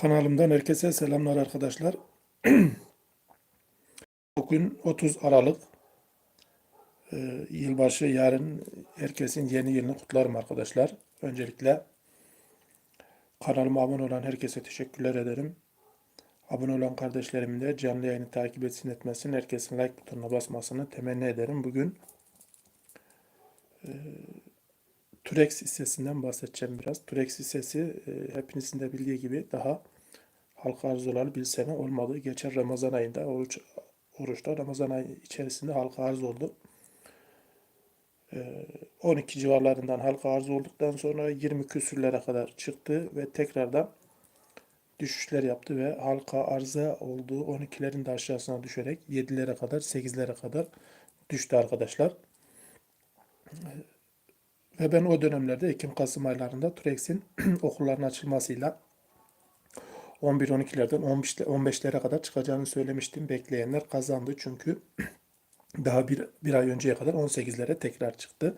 Kanalımdan herkese selamlar arkadaşlar. Bugün 30 Aralık. Ee, yılbaşı yarın herkesin yeni yılını kutlarım arkadaşlar. Öncelikle kanalıma abone olan herkese teşekkürler ederim. Abone olan kardeşlerimin de canlı yayını takip etsin etmesin. Herkesin like butonuna basmasını temenni ederim. Bugün e, Turex hissesinden bahsedeceğim biraz. Turex hissesi e, hepinizin de bildiği gibi daha halka arz olalı bir sene olmadı. Geçen Ramazan ayında oruç oruçta Ramazan ayı içerisinde halka arz oldu. E, 12 civarlarından halka arz olduktan sonra 20 küsürlere kadar çıktı ve tekrardan düşüşler yaptı ve halka arıza olduğu 12'lerin de aşağısına düşerek 7'lere kadar 8'lere kadar düştü arkadaşlar. Ve ben o dönemlerde Ekim-Kasım aylarında Turex'in okulların açılmasıyla 11-12'lerden 15'lere kadar çıkacağını söylemiştim. Bekleyenler kazandı çünkü daha bir, bir ay önceye kadar 18'lere tekrar çıktı.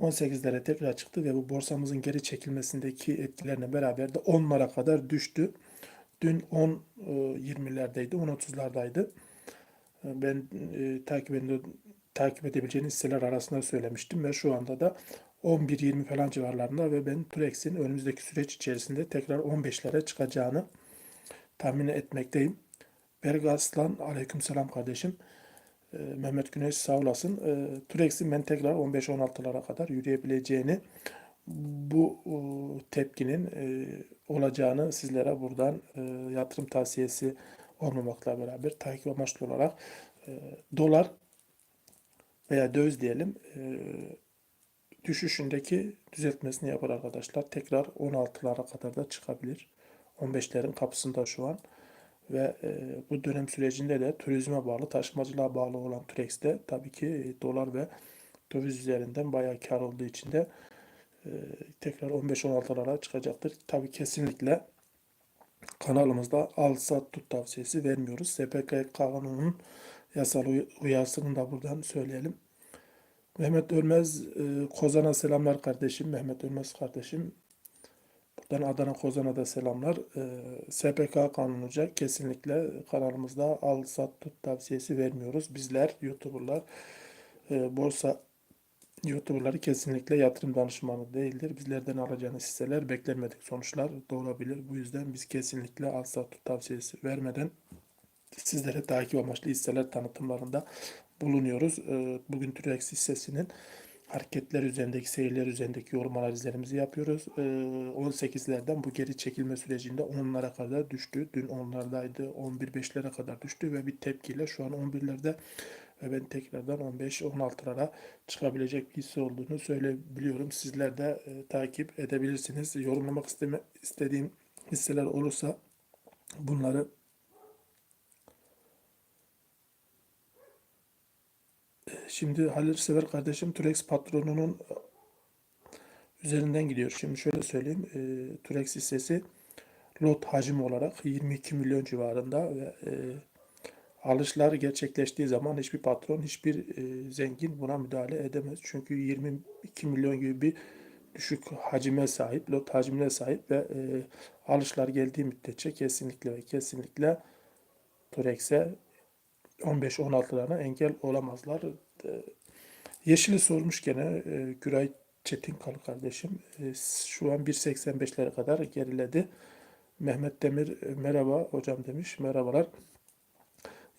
18'lere tekrar çıktı ve bu borsamızın geri çekilmesindeki etkilerine beraber de 10'lara kadar düştü. Dün 10 20'lerdeydi, 10-30'lardaydı. Ben e, takip, ede, takip edebileceğiniz hisseler arasında söylemiştim ve şu anda da 11-20 falan civarlarında ve ben Turex'in önümüzdeki süreç içerisinde tekrar 15'lere çıkacağını tahmin etmekteyim. Berga Aslan, aleykümselam kardeşim. Ee, Mehmet Güneş sağ olasın. Ee, Turex'in ben tekrar 15-16'lara kadar yürüyebileceğini bu e, tepkinin e, olacağını sizlere buradan e, yatırım tavsiyesi olmamakla beraber takip amaçlı olarak dolar veya döviz diyelim düşüşündeki düzeltmesini yapar arkadaşlar. Tekrar 16'lara kadar da çıkabilir. 15'lerin kapısında şu an. Ve e, bu dönem sürecinde de turizme bağlı, taşımacılığa bağlı olan Turex'te tabii ki e, dolar ve döviz üzerinden bayağı kar olduğu için de e, tekrar 15-16'lara çıkacaktır. Tabii kesinlikle kanalımızda al sat tut tavsiyesi vermiyoruz. SPK kanunun yasal uyarısını da buradan söyleyelim. Mehmet Ölmez e, Kozan'a selamlar kardeşim. Mehmet Ölmez kardeşim. Buradan Adana Kozan'a da selamlar. E, SPK kanunca kesinlikle kanalımızda al sat tut tavsiyesi vermiyoruz. Bizler YouTuber'lar e, borsa YouTuber'ları kesinlikle yatırım danışmanı değildir. Bizlerden alacağınız hisseler beklenmedik sonuçlar doğurabilir. Bu yüzden biz kesinlikle al sat tut tavsiyesi vermeden sizlere takip amaçlı hisseler tanıtımlarında bulunuyoruz. Ee, bugün Türex hissesinin hareketler üzerindeki, seyirler üzerindeki yorum analizlerimizi yapıyoruz. 18'lerden ee, bu geri çekilme sürecinde 10'lara kadar düştü. Dün 10'lardaydı. 11-5'lere kadar düştü ve bir tepkiyle şu an 11'lerde ve ben tekrardan 15-16'lara çıkabilecek bir hisse olduğunu söyleyebiliyorum. Sizler de e, takip edebilirsiniz. Yorumlamak isteme, istediğim hisseler olursa bunları Şimdi Halil Sever kardeşim Turex patronunun üzerinden gidiyor. Şimdi şöyle söyleyeyim. E, Turex hissesi lot hacim olarak 22 milyon civarında ve e, alışlar gerçekleştiği zaman hiçbir patron, hiçbir e, zengin buna müdahale edemez. Çünkü 22 milyon gibi bir düşük hacime sahip, lot hacimine sahip ve e, alışlar geldiği müddetçe kesinlikle ve kesinlikle Turex'e 15-16'larına engel olamazlar. E, Yeşil'i sormuş gene e, Güray Çetinkalı kardeşim. E, şu an 1.85'lere kadar geriledi. Mehmet Demir e, merhaba hocam demiş. Merhabalar.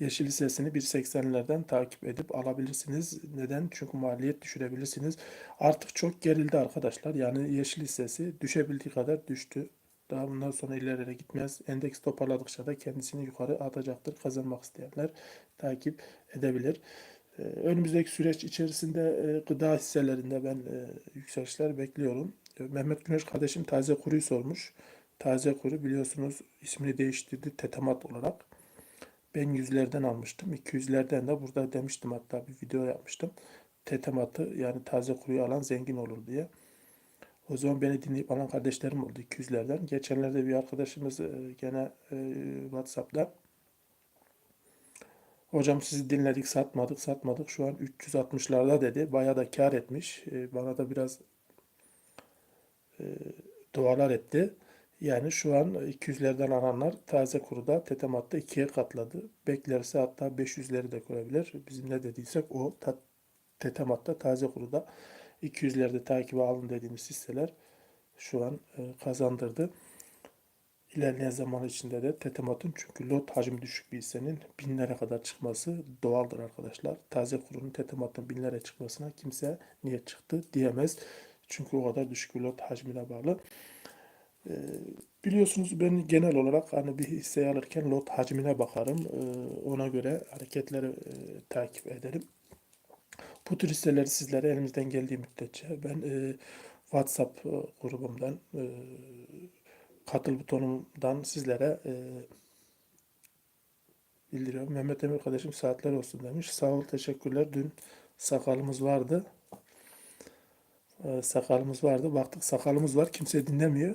Yeşil hissesini 1.80'lerden takip edip alabilirsiniz. Neden? Çünkü maliyet düşürebilirsiniz. Artık çok gerildi arkadaşlar. Yani yeşil hissesi düşebildiği kadar düştü. Daha bundan sonra ilerlere gitmez. Endeks toparladıkça da kendisini yukarı atacaktır. Kazanmak isteyenler takip edebilir. Ee, önümüzdeki süreç içerisinde e, gıda hisselerinde ben e, yükselişler bekliyorum. E, Mehmet Güneş kardeşim taze kuruyu sormuş. Taze kuru biliyorsunuz ismini değiştirdi Tetamat olarak. Ben yüzlerden almıştım. 200'lerden de burada demiştim hatta bir video yapmıştım. Tetamat'ı yani taze kuruyu alan zengin olur diye. O zaman beni dinleyip alan kardeşlerim oldu 200'lerden. Geçenlerde bir arkadaşımız gene WhatsApp'ta Hocam sizi dinledik, satmadık, satmadık. Şu an 360'larda dedi. Bayağı da kar etmiş. E, bana da biraz e, dualar etti. Yani şu an 200'lerden alanlar taze kuruda Tetematta ikiye katladı. Beklerse hatta 500'leri de koyabilir. Bizim ne dediysek o ta, Tetematta taze kuruda 200'lerde takibe alın dediğimiz hisseler şu an e, kazandırdı. İlerleyen zaman içinde de Tetemat'ın çünkü lot hacmi düşük bir hissenin binlere kadar çıkması doğaldır arkadaşlar. Taze kurunun Tetemat'ın binlere çıkmasına kimse niye çıktı diyemez. Çünkü o kadar düşük bir lot hacmine bağlı. Ee, biliyorsunuz ben genel olarak hani bir hisseyi alırken lot hacmine bakarım. Ee, ona göre hareketleri e, takip ederim. Bu tür hisseleri sizlere elimizden geldiği müddetçe ben e, WhatsApp e, grubumdan e, katıl butonumdan sizlere e, bildiriyorum. Mehmet Emir kardeşim saatler olsun demiş. Sağ ol teşekkürler. Dün sakalımız vardı. E, sakalımız vardı. Baktık sakalımız var. Kimse dinlemiyor.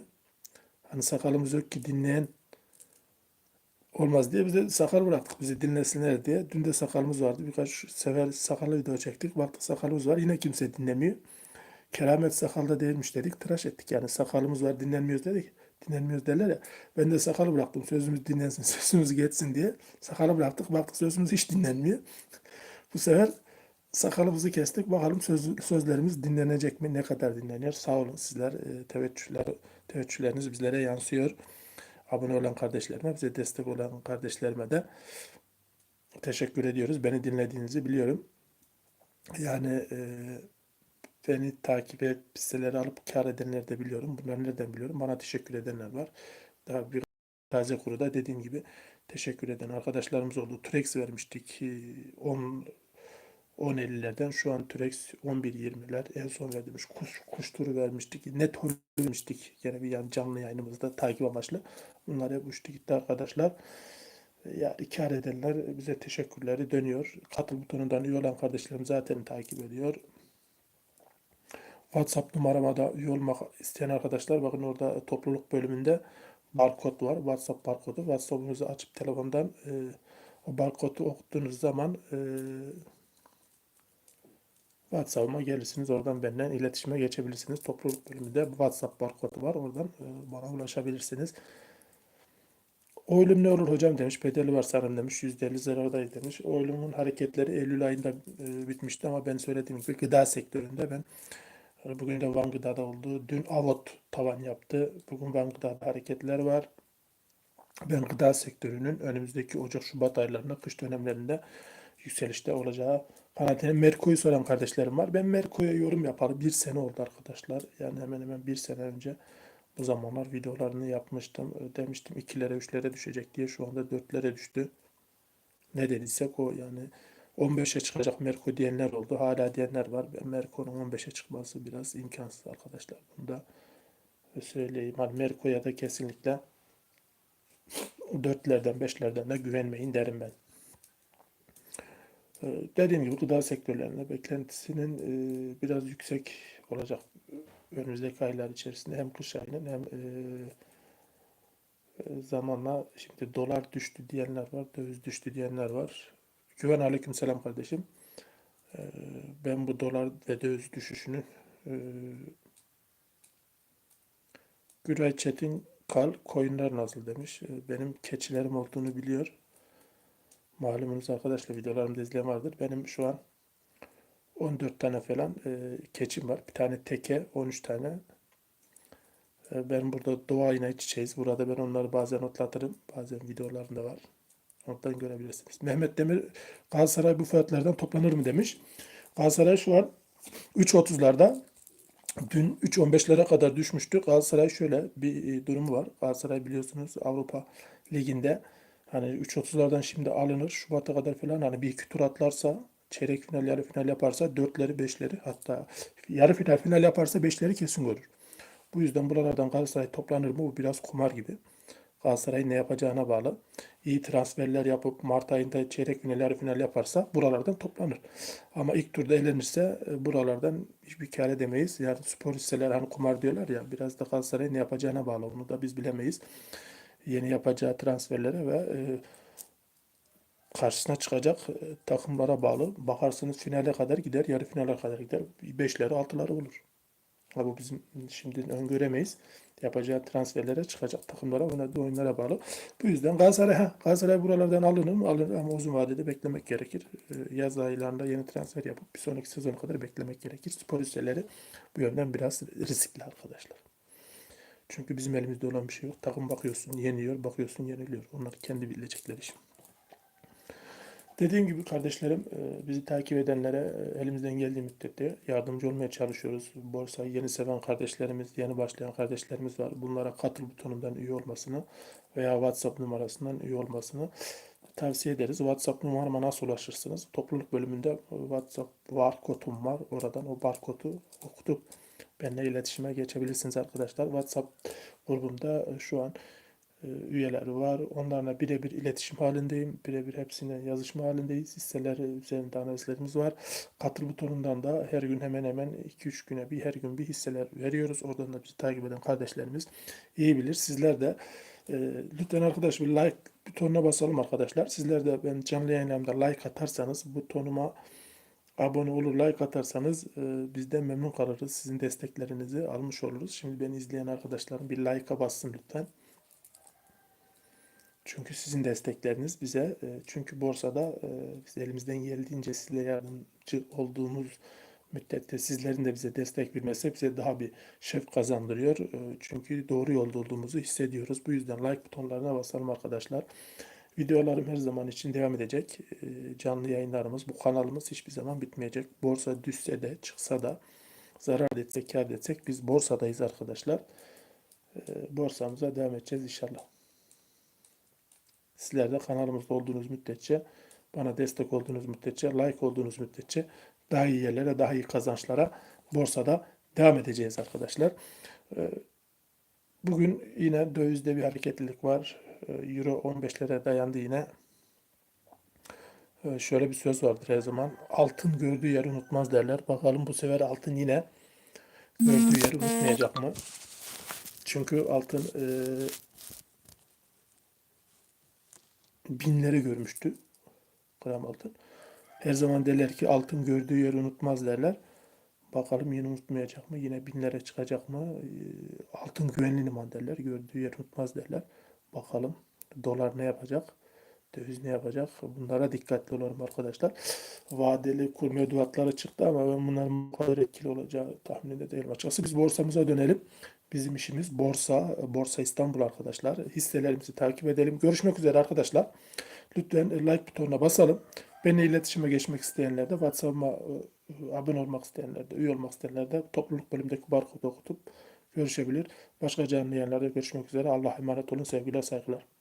Hani sakalımız yok ki dinleyen olmaz diye bize sakal bıraktık bizi dinlesinler diye. Dün de sakalımız vardı. Birkaç sefer sakallı video çektik. Baktık sakalımız var. Yine kimse dinlemiyor. Keramet sakalda değilmiş dedik. Tıraş ettik yani. Sakalımız var dinlenmiyoruz dedik. Dinlenmiyoruz derler ya. Ben de sakalı bıraktım. Sözümüz dinlensin, sözümüz geçsin diye. Sakalı bıraktık. Baktık sözümüz hiç dinlenmiyor. Bu sefer sakalımızı kestik. Bakalım söz, sözlerimiz dinlenecek mi? Ne kadar dinleniyor? Sağ olun sizler. E, teveccühler, teveccühleriniz bizlere yansıyor. Abone olan kardeşlerime, bize destek olan kardeşlerime de teşekkür ediyoruz. Beni dinlediğinizi biliyorum. Yani e, beni takip edip hisseleri alıp kar edenleri de biliyorum. Bunları nereden biliyorum? Bana teşekkür edenler var. Daha bir taze kuruda dediğim gibi teşekkür eden arkadaşlarımız oldu. Turex vermiştik. e, 10 10.50'lerden şu an Turex 11.20'ler en son verdiğimiz kuş, kuş turu vermiştik. Net vermiştik. Yine bir yani canlı yayınımızda takip amaçlı. Bunlar hep gitti arkadaşlar. Yani kar edenler bize teşekkürleri dönüyor. Katıl butonundan üye olan kardeşlerim zaten takip ediyor. WhatsApp numarama da üye olmak isteyen arkadaşlar bakın orada topluluk bölümünde barkod var. WhatsApp barkodu. WhatsApp'ınızı açıp telefondan e, o barkodu okuttuğunuz zaman e, WhatsApp'ıma gelirsiniz. Oradan benden iletişime geçebilirsiniz. Topluluk bölümünde WhatsApp barkodu var. Oradan e, bana ulaşabilirsiniz. Oylum ne olur hocam demiş. Bedeli var sanırım demiş. %50 zarardayız demiş. Oylumun hareketleri Eylül ayında e, bitmişti ama ben söylediğim gibi gıda sektöründe ben e, bugün de Van oldu. Dün Avot tavan yaptı. Bugün Van Gıda'da hareketler var. Ben gıda sektörünün önümüzdeki Ocak Şubat aylarında kış dönemlerinde yükselişte olacağı kanaatine Merko'yu soran kardeşlerim var. Ben Merko'ya yorum yaparım. Bir sene oldu arkadaşlar. Yani hemen hemen bir sene önce bu zamanlar videolarını yapmıştım. Demiştim ikilere üçlere düşecek diye şu anda dörtlere düştü. Ne dediysek o yani 15'e çıkacak Merko diyenler oldu. Hala diyenler var. Merko'nun 15'e çıkması biraz imkansız arkadaşlar. Bunu da söyleyeyim. Hani Merko'ya da kesinlikle dörtlerden beşlerden de güvenmeyin derim ben. Ee, Dediğim gibi gıda sektörlerinde beklentisinin e, biraz yüksek olacak önümüzdeki aylar içerisinde hem kış ayının hem e, e, zamanla şimdi dolar düştü diyenler var, döviz düştü diyenler var. Güven aleyküm selam kardeşim. E, Ben bu dolar ve döviz düşüşünün e, Güray Çetin Kal koyunlar nasıl demiş. E, Benim keçilerim olduğunu biliyor. Malumunuz arkadaşlar videolarımda izleyen vardır. Benim şu an 14 tane falan e, keçim var. Bir tane teke, 13 tane. E, ben burada doğa yine çiçeğiz. Burada ben onları bazen otlatırım. Bazen videolarında var. Oradan görebilirsiniz. Mehmet Demir Galatasaray bu fiyatlardan toplanır mı demiş. Galatasaray şu an 3.30'larda dün 3.15'lere kadar düşmüştü. Galatasaray şöyle bir e, durumu var. Galatasaray biliyorsunuz Avrupa Ligi'nde hani 3.30'lardan şimdi alınır. Şubat'a kadar falan hani bir iki tur atlarsa çeyrek final, yarı final yaparsa dörtleri, beşleri hatta yarı final, final yaparsa beşleri kesin görür. Bu yüzden buralardan Galatasaray toplanır mı? Bu biraz kumar gibi. Galatasaray'ın ne yapacağına bağlı. İyi transferler yapıp Mart ayında çeyrek final, final yaparsa buralardan toplanır. Ama ilk turda elenirse e, buralardan hiçbir kar edemeyiz. Yani spor hisseler hani kumar diyorlar ya biraz da Galatasaray'ın ne yapacağına bağlı. Onu da biz bilemeyiz. Yeni yapacağı transferlere ve e, karşısına çıkacak e, takımlara bağlı. Bakarsınız finale kadar gider, yarı finale kadar gider. Beşleri, altıları olur. Ha, bu bizim şimdi öngöremeyiz. Yapacağı transferlere, çıkacak takımlara, oynadığı oyunlara bağlı. Bu yüzden Galatasaray, ha, Galatasaray buralardan alınır mı? Alınır ama uzun vadede beklemek gerekir. Ee, Yaz aylarında yeni transfer yapıp bir sonraki sezona kadar beklemek gerekir. Spor listeleri bu yönden biraz riskli arkadaşlar. Çünkü bizim elimizde olan bir şey yok. Takım bakıyorsun yeniyor, bakıyorsun yeniliyor. Onlar kendi bilecekleri iş. Dediğim gibi kardeşlerim e, bizi takip edenlere e, elimizden geldiği müddetçe yardımcı olmaya çalışıyoruz. Borsayı yeni seven kardeşlerimiz, yeni başlayan kardeşlerimiz var. Bunlara katıl butonundan üye olmasını veya WhatsApp numarasından üye olmasını tavsiye ederiz. WhatsApp numarama nasıl ulaşırsınız? Topluluk bölümünde WhatsApp barkodum var. Oradan o barkodu okutup benimle iletişime geçebilirsiniz arkadaşlar. WhatsApp grubumda e, şu an üyeleri var. Onlarla birebir iletişim halindeyim. Birebir hepsine yazışma halindeyiz. Hisseleri üzerinde analizlerimiz var. Katıl butonundan da her gün hemen hemen 2-3 güne bir her gün bir hisseler veriyoruz. Oradan da bizi takip eden kardeşlerimiz iyi bilir. Sizler de e, lütfen arkadaş bir like butonuna basalım arkadaşlar. Sizler de ben canlı yayınlarımda like atarsanız butonuma abone olur, like atarsanız e, bizden memnun kalırız. Sizin desteklerinizi almış oluruz. Şimdi beni izleyen arkadaşlarım bir like'a bassın lütfen. Çünkü sizin destekleriniz bize, e, çünkü borsada e, biz elimizden geldiğince size yardımcı olduğumuz müddetçe sizlerin de bize destek vermesi bize daha bir şevk kazandırıyor. E, Çünkü doğru yolda olduğumuzu hissediyoruz. Bu yüzden like butonlarına basalım arkadaşlar. Videolarım her zaman için devam edecek. Canlı yayınlarımız, bu kanalımız hiçbir zaman bitmeyecek. Borsa düşse de çıksa da zarar etsek, kâr etsek biz borsadayız arkadaşlar. Borsamıza devam edeceğiz inşallah. Sizler de kanalımızda olduğunuz müddetçe, bana destek olduğunuz müddetçe, like olduğunuz müddetçe daha iyi yerlere, daha iyi kazançlara borsada devam edeceğiz arkadaşlar. Ee, Bugün yine dövizde bir hareketlilik var. Ee, Euro 15'lere dayandı yine. Ee, Şöyle bir söz vardır her zaman. Altın gördüğü yeri unutmaz derler. Bakalım bu sefer altın yine gördüğü yeri unutmayacak mı? Çünkü altın e, binleri görmüştü gram altın. Her zaman derler ki altın gördüğü yeri unutmaz derler. Bakalım yine unutmayacak mı? Yine binlere çıkacak mı? Ee, Altın güvenli liman derler. Gördüğü yeri unutmaz derler. Bakalım dolar ne yapacak? Döviz ne yapacak? Bunlara dikkatli olalım arkadaşlar. Vadeli kur mevduatları çıktı ama ben bunların bu kadar etkili olacağı tahmininde değilim açıkçası. Biz borsamıza dönelim. Bizim işimiz borsa, Borsa İstanbul arkadaşlar. Hisselerimizi takip edelim. Görüşmek üzere arkadaşlar. Lütfen like butonuna basalım. Benimle iletişime geçmek isteyenler de WhatsApp'ıma e, abone olmak isteyenler de, üye olmak isteyenler de topluluk bölümündeki barkodu okutup görüşebilir. Başka canlı yayınlarda görüşmek üzere. Allah'a emanet olun. Sevgiler, saygılar.